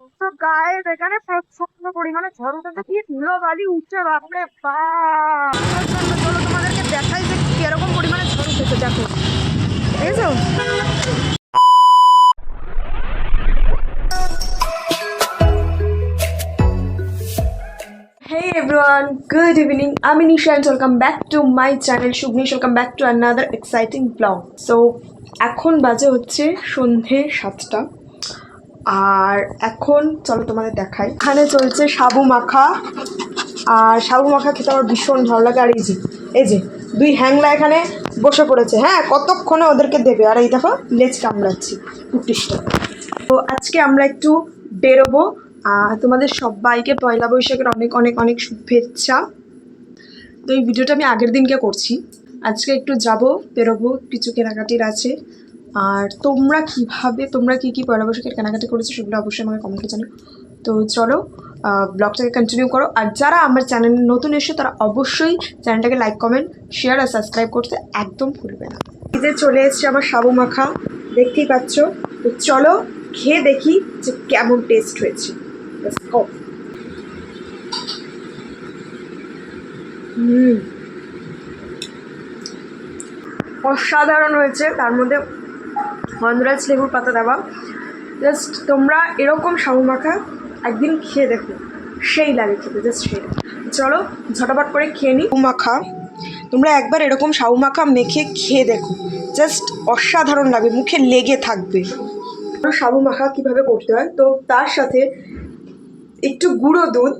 তো এখানে প্রচণ্ড পরিমাণে ঝড় উঠেছে কি ধুলো বালি উঠছে বাপরে তোমাদেরকে দেখাই যে কীরকম পরিমাণে ঝড় উঠেছে দেখো Hey everyone, good evening. Welcome back to my channel Shubnish. Welcome back to another exciting vlog. So এখন বাজে হচ্ছে সন্ধে সাতটা আর এখন চলো তোমাদের দেখাই। এখানে চলছে সাবু মাখা। আর সাবু মাখা খেতে আমার ভীষণ ভালো লাগে। আর এই যে এই যে, দুই হ্যাংলা এখানে বসে পড়েছে। হ্যাঁ কতক্ষণে ওদেরকে দেবে? আর এই দেখো, লেজ কামড়াচ্ছি কুটিসটা তো আজকে আমরা একটু বেরোবো। তোমাদের সবাইকে পয়লা বৈশাখের অনেক অনেক অনেক শুভেচ্ছা। তো এই ভিডিওটা আমি আগের দিনকে করছি। আজকে একটু যাব, বেরোবো। কিছু কেনাকাটির আছে। আর তোমরা কীভাবে, তোমরা কি কি পয়লা বৈশাখের কেনাকাটি করেছ সেগুলো অবশ্যই আমাকে কমেন্টে জানো তো চলো ব্লগটাকে কন্টিনিউ করো। আর যারা আমার চ্যানেল নতুন এসে তারা অবশ্যই চ্যানেলটাকে লাইক কমেন্ট শেয়ার আর সাবস্ক্রাইব করতে একদম ভুলবে না। এই চলে এসছে আমার সাবু মাখা, দেখতেই পাচ্ছ? তো চলো খেয়ে দেখি যে কেমন টেস্ট হয়েছে। অসাধারণ হয়েছে, তার মধ্যে গন্ধরাজ লেবুর পাতা দেওয়া। জাস্ট তোমরা এরকম সাবু মাখা একদিন খেয়ে দেখো। সেই লাগে খেতে জাস্ট সেই চলো, ঝটাপট করে খেয়ে নিই মাখা, তোমরা একবার এরকম সাবু মাখা মেখে খেয়ে দেখো। জাস্ট অসাধারণ লাগে, মুখে লেগে থাকবে। সাবু মাখা কীভাবে করতে হয়? তো তার সাথে একটু গুঁড়ো দুধ,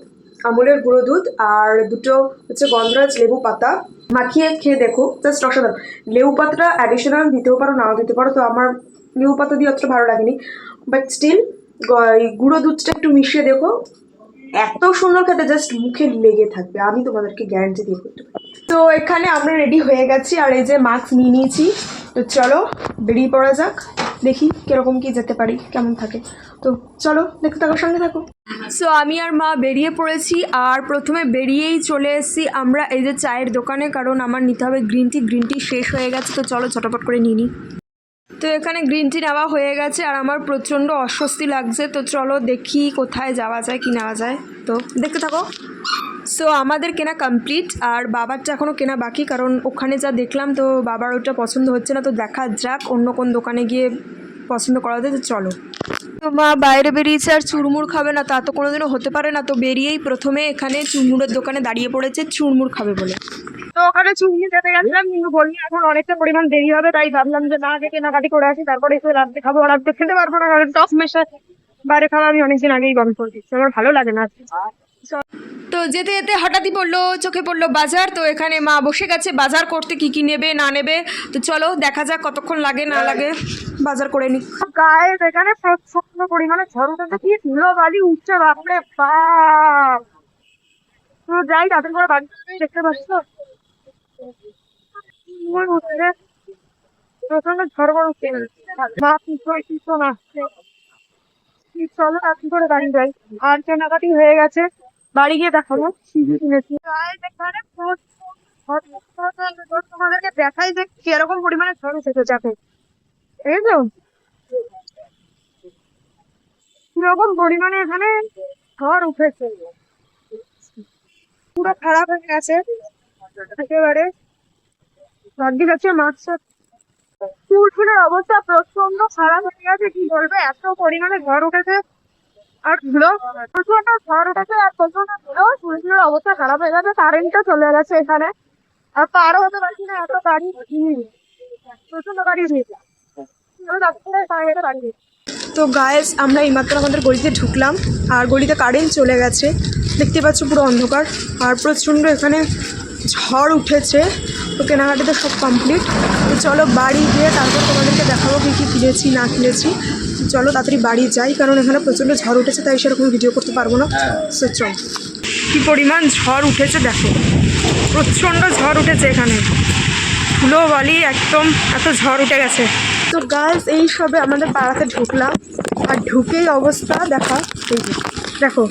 আমলের গুঁড়ো দুধ আর দুটো হচ্ছে গন্ধরাজ লেবু পাতা। মাখিয়ে খেয়ে দেখো জাস্ট অসাধারণ লেবু পাতাটা অ্যাডিশনাল দিতেও পারো, নাও দিতে পারো, তো আমার লেউ পাতা দিয়ে অতটা ভালো লাগেনি। বাট স্টিল গুঁড়ো দুধটা একটু মিশিয়ে দেখো। এত সুন্দর খেতে জাস্ট মুখে লেগে থাকবে, আমি তোমাদেরকে গ্যারান্টি দিয়ে করতে তো এখানে আমরা রেডি হয়ে গেছি, আর এই যে মাস্ক নিয়ে নিয়েছি। তো চলো, বেরিয়ে পড়া যাক। দেখি কীরকম কি যেতে পারি, কেমন থাকে। তো চলো, দেখতে থাকো, সঙ্গে থাকো। সো আমি আর মা বেরিয়ে পড়েছি, আর প্রথমে বেরিয়েই চলে এসেছি আমরা এই যে চায়ের দোকানে, কারণ আমার নিতে হবে গ্রিন টি গ্রিন টি শেষ হয়ে গেছে, তো চলো ঝটপট করে নিয়ে নিই। তো এখানে গ্রিন টি নেওয়া হয়ে গেছে, আর আমার প্রচণ্ড অস্বস্তি লাগছে, তো চলো দেখি কোথায় যাওয়া যায়, কি নেওয়া যায়। তো দেখতে থাকো। সো আমাদের কেনা কমপ্লিট আর বাবারটা এখনও কেনা বাকি, কারণ ওখানে যা দেখলাম তো বাবার ওটা পছন্দ হচ্ছে না, তো দেখা যাক অন্য কোন দোকানে গিয়ে পছন্দ করা যায়, তো চলো। তো মা বাইরে বেরিয়েছে আর চুরমুর খাবে না, তা তো কোনোদিনও হতে পারে না, তো বেরিয়েই প্রথমে এখানে চুরমুরের দোকানে দাঁড়িয়ে পড়েছে, চুরমুর খাবে বলে। তো ওখানে চুমনি যেতে গেছিলাম, কিন্তু বললি এখন অনেকটা পরিমাণ দেরি হবে, তাই ভাবলাম যে না, আগে কেনাকাটি করে আসি, তারপরে এসে রাত্রে খাব রাত্রে খেতে পারব না, কারণ টস মেশা বাইরে খাওয়া আমি অনেকদিন আগেই বন্ধ করে দিচ্ছি আমার ভালো লাগে না তো যেতে যেতে হঠাৎই পড়ল, চোখে পড়ল বাজার, তো এখানে মা বসে গেছে, বাজার করতে কি কি নেবে, না নেবে, তো চলো দেখা যাক কতক্ষণ লাগে, না লাগে, বাজার করে নিই গায়ে এখানে প্রচণ্ড পরিমাণে ঝড় উঠেছে, কি ধুলো বালি উঠছে, বাপরে বাপ! তো যাই তাদের করে বাড়ি দেখতে পাচ্ছ? প্রচণ্ড ঝড় বড় মা, পিছন পিছন আসছে। কি চলো আপনি করে বাড়ি যাই। আর কেনাকাটি হয়ে গেছে। বাড়ি গিয়ে দেখাবো কিনেছি তোমাদেরকে দেখাই যে কীরকম পরিমাণে ঝড় উঠেছে যাবে এই তো। কীরকম পরিমাণে এখানে ঝড় উঠেছে। পুরো খারাপ হয়ে গেছে। একেবারে। ভাগ্যে যাচ্ছে মাছ ফুল ফুলের অবস্থা প্রচণ্ড খারাপ হয়ে গেছে। কি বলবে? এত পরিমাণে ঝড় উঠেছে। আর প্রচণ্ড ঝড় উঠেছে। আর প্রচণ্ড ধুলো ফুল ফুলের অবস্থা খারাপ হয়ে গেছে কারেন্টও চলে গেছে এখানে। আর পারও হতে পারছি না এত গাড়ি প্রচণ্ড গাড়ি ভিড়। তো গায়েস আমরা এইমাত্র আমাদের গলিতে ঢুকলাম আর গলিতে কারেন্ট চলে গেছে। দেখতে পাচ্ছ পুরো অন্ধকার আর প্রচণ্ড এখানে ঝড় উঠেছে। তো কেনাকাটি তো সব কমপ্লিট তো চলো বাড়ি গিয়ে তারপর তোমাদেরকে দেখাবো কী কী কিনেছি না কিনেছি। চলো তাড়াতাড়ি বাড়ি যাই কারণ এখানে প্রচণ্ড ঝড় উঠেছে তাই সেরকম ভিডিও করতে পারব না। সো চল। কী পরিমাণ ঝড় উঠেছে দেখো। প্রচণ্ড ঝড় উঠেছে এখানে। ধুলো বালি একদম এত ঝড় উঠে গেছে। তো গাছ এই সবে আমাদের পাড়াতে ঢুকলাম। আর ঢুকেই অবস্থা, দেখা দেখো,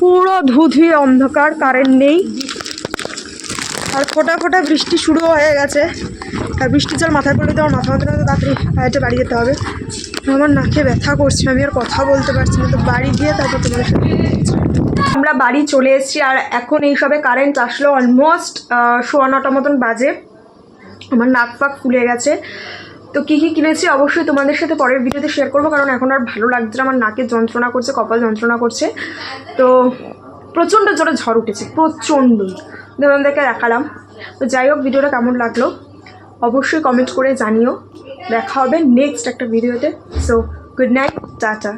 পুরো ধুধুয়ে অন্ধকার কারেন্ট নেই। আর ফোটা ফোটা বৃষ্টি শুরু হয়ে গেছে। আর বৃষ্টি জল মাথায় তো আমার মাথা মাথা তাড়াতাড়ি বাড়ি যেতে হবে। আমার নাকে ব্যথা করছে, আমি আর কথা বলতে পারছি না, তো বাড়ি গিয়ে তারপর তোমাদের সাথে আমরা বাড়ি চলে এসেছি আর এখন এই সবে কারেন্ট আসলো অলমোস্ট সোয়া নটা মতন বাজে। আমার নাক ফাক ফুলে গেছে। তো কী কী কিনেছি অবশ্যই তোমাদের সাথে পরের ভিডিওতে শেয়ার করব, কারণ এখন আর ভালো লাগছে না, আমার নাকের যন্ত্রণা করছে, কপাল যন্ত্রণা করছে। তো প্রচণ্ড জোরে ঝড় উঠেছে প্রচণ্ডই তোমাদেরকে দেখালাম। তো যাই হোক, ভিডিওটা কেমন লাগল অবশ্যই কমেন্ট করে জানিও। দেখা হবে নেক্সট একটা ভিডিওতে সো গুড নাইট টাটা